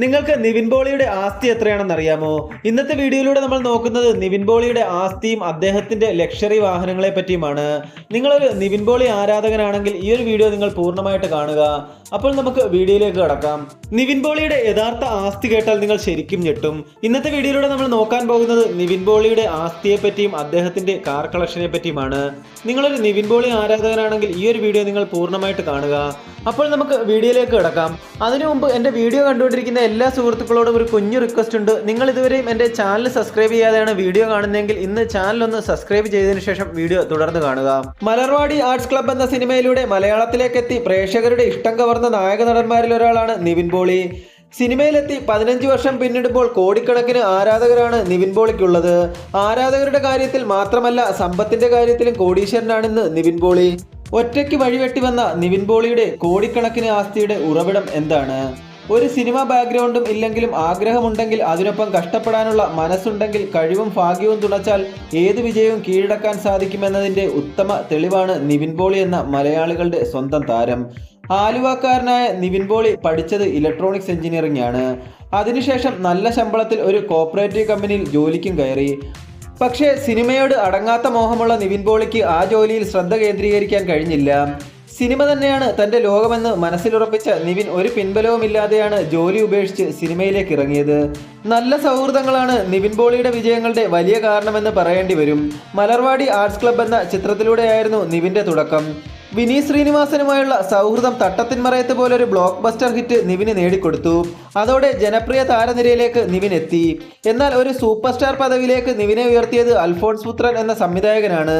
നിങ്ങൾക്ക് നിവിൻ പോളിയുടെ ആസ്തി എത്രയാണെന്ന് അറിയാമോ? ഇന്നത്തെ വീഡിയോയിലൂടെ നമ്മൾ നോക്കുന്നത് നിവിൻ പോളിയുടെ ആസ്തിയും അദ്ദേഹത്തിന്റെ ലക്ഷറി വാഹനങ്ങളെ പറ്റിയുമാണ്. നിങ്ങളൊരു നിവിൻ പോളി ആരാധകനാണെങ്കിൽ ഈ ഒരു വീഡിയോ നിങ്ങൾ പൂർണമായിട്ട് കാണുക. അപ്പോൾ നമുക്ക് വീഡിയോയിലേക്ക് കടക്കാം. നിവിൻ പോളിയുടെ യഥാർത്ഥ ആസ്തി കേട്ടാൽ നിങ്ങൾ ശരിക്കും ഞെട്ടും. ഇന്നത്തെ വീഡിയോയിലൂടെ നമ്മൾ നോക്കാൻ പോകുന്നത് നിവിൻ പോളിയുടെ ആസ്തിയെ പറ്റിയും അദ്ദേഹത്തിന്റെ കാർ കളക്ഷനെ പറ്റിയുമാണ്. നിങ്ങളൊരു നിവിൻ പോളി ആരാധകനാണെങ്കിൽ ഈ ഒരു വീഡിയോ നിങ്ങൾ പൂർണമായിട്ട് കാണുക. അപ്പോൾ നമുക്ക് വീഡിയോയിലേക്ക് കിടക്കാം. അതിനു മുമ്പ് എന്റെ വീഡിയോ കണ്ടുകൊണ്ടിരിക്കുന്ന എല്ലാ സുഹൃത്തുക്കളോടും ഒരു കുഞ്ഞു റിക്വസ്റ്റ് ഉണ്ട്. നിങ്ങൾ ഇതുവരെയും എന്റെ ചാനൽ സബ്സ്ക്രൈബ് ചെയ്യാതെയാണ് വീഡിയോ കാണുന്നതെങ്കിൽ ഇന്ന് ചാനൽ ഒന്ന് സബ്സ്ക്രൈബ് ചെയ്തതിനു ശേഷം വീഡിയോ തുടർന്ന് കാണുക. മലർവാടി ആർട്സ് ക്ലബ് എന്ന സിനിമയിലൂടെ മലയാളത്തിലേക്ക് എത്തി പ്രേക്ഷകരുടെ ഇഷ്ടം കവർന്ന നായക നടന്മാരിൽ ഒരാളാണ് നിവിൻ പോളി. സിനിമയിലെത്തി പതിനഞ്ച് വർഷം പിന്നിടുമ്പോൾ കോടിക്കണക്കിന് ആരാധകരാണ് നിവിൻ പോളിക്കുള്ളത്. ആരാധകരുടെ കാര്യത്തിൽ മാത്രമല്ല സമ്പത്തിന്റെ കാര്യത്തിലും കോടീശ്വരനാണെന്ന് നിവിൻ പോളി. ഒറ്റയ്ക്ക് വഴിവെട്ടി വന്ന നിവിൻ പോളിയുടെ കോടിക്കണക്കിന് ആസ്തിയുടെ ഉറവിടം എന്താണ്? ഒരു സിനിമ ബാക്ക്ഗ്രൗണ്ടും ഇല്ലെങ്കിലും ആഗ്രഹമുണ്ടെങ്കിൽ അതിനൊപ്പം കഷ്ടപ്പെടാനുള്ള മനസ്സുണ്ടെങ്കിൽ കഴിവും ഭാഗ്യവും തുണച്ചാൽ ഏത് വിജയവും കീഴടക്കാൻ സാധിക്കുമെന്നതിന്റെ ഉത്തമ തെളിവാണ് നിവിൻ പോളി എന്ന മലയാളികളുടെ സ്വന്തം താരം. ആലുവക്കാരനായ നിവിൻ പോളി പഠിച്ചത് ഇലക്ട്രോണിക്സ് എഞ്ചിനീയറിംഗ് ആണ്. അതിനുശേഷം നല്ല ശമ്പളത്തിൽ ഒരു കോപ്പറേറ്റീവ് കമ്പനിയിൽ ജോലിക്കും കയറി. പക്ഷേ സിനിമയോട് അടങ്ങാത്ത മോഹമുള്ള നിവിൻ പോളിക്ക് ആ ജോലിയിൽ ശ്രദ്ധ കേന്ദ്രീകരിക്കാൻ കഴിഞ്ഞില്ല. സിനിമ തന്നെയാണ് തന്റെ ലോകമെന്ന് മനസ്സിലുറപ്പിച്ച നിവിൻ ഒരു പിൻബലവുമില്ലാതെയാണ് ജോലി ഉപേക്ഷിച്ച് സിനിമയിലേക്ക് ഇറങ്ങിയത്. നല്ല സൗഹൃദങ്ങളാണ് നിവിൻ പോളിയുടെ വിജയങ്ങളുടെ വലിയ കാരണമെന്ന് പറയേണ്ടി വരും. മലർവാടി ആർട്സ് ക്ലബ് എന്ന ചിത്രത്തിലൂടെയായിരുന്നു നിവിന്റെ തുടക്കം. വിനീത് ശ്രീനിവാസനുമായുള്ള സൗഹൃദം തട്ടത്തിൻമറയത്ത് പോലൊരു ബ്ലോക്ക് ബസ്റ്റർ ഹിറ്റ് നിവിന് നേടിക്കൊടുത്തു. അതോടെ ജനപ്രിയ താരനിരയിലേക്ക് നിവിൻ എത്തി. എന്നാൽ ഒരു സൂപ്പർ സ്റ്റാർ പദവിയിലേക്ക് നിവിനെ ഉയർത്തിയത് അൽഫോൺസ് പുത്രൻ എന്ന സംവിധായകനാണ്.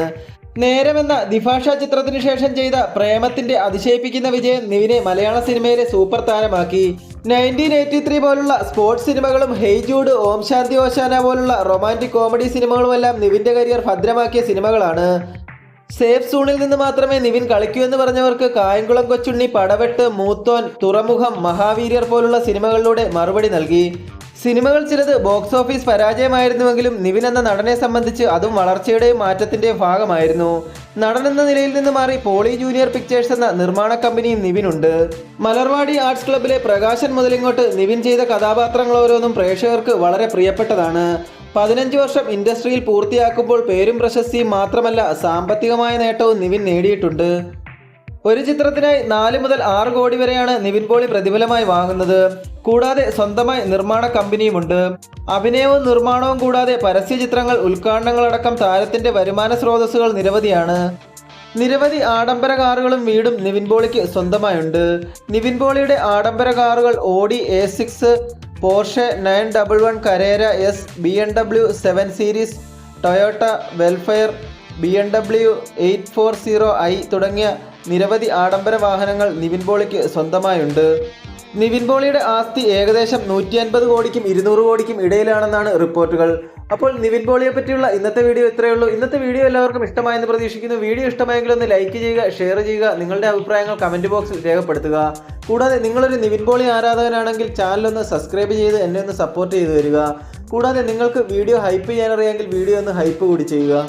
നേരമെന്ന ദിഫാഷ ചിത്രത്തിനു ശേഷം ചെയ്ത പ്രേമത്തിന്റെ അതിശയിപ്പിക്കുന്ന വിജയം നിവിനെ മലയാള സിനിമയിലെ സൂപ്പർ താരമാക്കി. നയന്റീൻ എയ്റ്റി ത്രീ പോലുള്ള സ്പോർട്സ് സിനിമകളും ഹെയ്ജൂഡ് ഓം ശാന്തി ഓശാന പോലുള്ള റൊമാന്റിക് കോമഡി സിനിമകളുമെല്ലാം നിവിന്റെ കരിയർ ഭദ്രമാക്കിയ സിനിമകളാണ്. സേഫ് സോണിൽ നിന്ന് മാത്രമേ നിവിൻ കളിക്കൂ എന്ന് പറഞ്ഞവർക്ക് കായംകുളം കൊച്ചുണ്ണി പടവെട്ട് മൂത്തോൻ തുറമുഖം മഹാവീര്യർ പോലുള്ള സിനിമകളിലൂടെ മറുപടി നൽകി. സിനിമകൾ ചിലത് ബോക്സ് ഓഫീസ് പരാജയമായിരുന്നുവെങ്കിലും നിവിൻ എന്ന നടനെ സംബന്ധിച്ച് അതും വളർച്ചയുടെയും മാറ്റത്തിന്റെയും ഭാഗമായിരുന്നു. നടൻ എന്ന നിലയിൽ നിന്ന് മാറി പോളി ജൂനിയർ പിക്ചേഴ്സ് എന്ന നിർമ്മാണ കമ്പനിയും നിവിനുണ്ട്. മലർവാടി ആർട്സ് ക്ലബിലെ പ്രകാശൻ മുതലിങ്ങോട്ട് നിവിൻ ചെയ്ത കഥാപാത്രങ്ങൾ ഓരോന്നും പ്രേക്ഷകർക്ക് വളരെ പ്രിയപ്പെട്ടതാണ്. പതിനഞ്ച് വർഷം ഇൻഡസ്ട്രിയിൽ പൂർത്തിയാക്കുമ്പോൾ പേരും പ്രശസ്തിയും മാത്രമല്ല സാമ്പത്തികമായ നേട്ടവും നിവിൻ നേടിയിട്ടുണ്ട്. ഒരു ചിത്രത്തിനായി നാല് മുതൽ ആറ് കോടി വരെയാണ് നിവിൻ പോളി പ്രതിഫലമായി വാങ്ങുന്നത്. കൂടാതെ സ്വന്തമായി നിർമ്മാണ കമ്പനിയുമുണ്ട്. അഭിനയവും നിർമ്മാണവും കൂടാതെ പരസ്യ ചിത്രങ്ങൾ ഉദ്ഘാടനങ്ങളടക്കം താരത്തിന്റെ വരുമാന സ്രോതസ്സുകൾ നിരവധിയാണ്. നിരവധി ആഡംബര കാറുകളും വീടും നിവിൻ പോളിക്ക് സ്വന്തമായുണ്ട്. നിവിൻ പോളിയുടെ ആഡംബര കാറുകൾ Audi A six Porsche nine double one Carrera S B M W seven series Toyota Vellfire B M W eight four zero I തുടങ്ങിയ നിരവധി ആഡംബര വാഹനങ്ങൾ നിവിൻ പോളിക്ക് സ്വന്തമായുണ്ട്. നിവിൻ പോളിയുടെ ആസ്തി ഏകദേശം നൂറ്റി അൻപത് കോടിക്കും ഇരുന്നൂറ് കോടിക്കും ഇടയിലാണെന്നാണ് റിപ്പോർട്ടുകൾ. അപ്പോൾ നിവിൻ പോളിയെ പറ്റിയുള്ള ഇന്നത്തെ വീഡിയോ ഇത്രയേ ഉള്ളൂ. ഇന്നത്തെ വീഡിയോ എല്ലാവർക്കും ഇഷ്ടമായെന്ന് പ്രതീക്ഷിക്കുന്നു. വീഡിയോ ഇഷ്ടമായെങ്കിൽ ഒന്ന് ലൈക്ക് ചെയ്യുക ഷെയർ ചെയ്യുക നിങ്ങളുടെ അഭിപ്രായങ്ങൾ കമന്റ് ബോക്സിൽ രേഖപ്പെടുത്തുക. കൂടാതെ നിങ്ങളൊരു നിവിൻ പോളി ആരാധകനാണെങ്കിൽ ചാനലൊന്ന് സബ്സ്ക്രൈബ് ചെയ്ത് എന്നെ ഒന്ന് സപ്പോർട്ട് ചെയ്തു തരിക. കൂടാതെ നിങ്ങൾക്ക് വീഡിയോ ഹൈപ്പ് ചെയ്യാനറിയാമെങ്കിൽ വീഡിയോ ഒന്ന് ഹൈപ്പ് കൂടി ചെയ്യുക.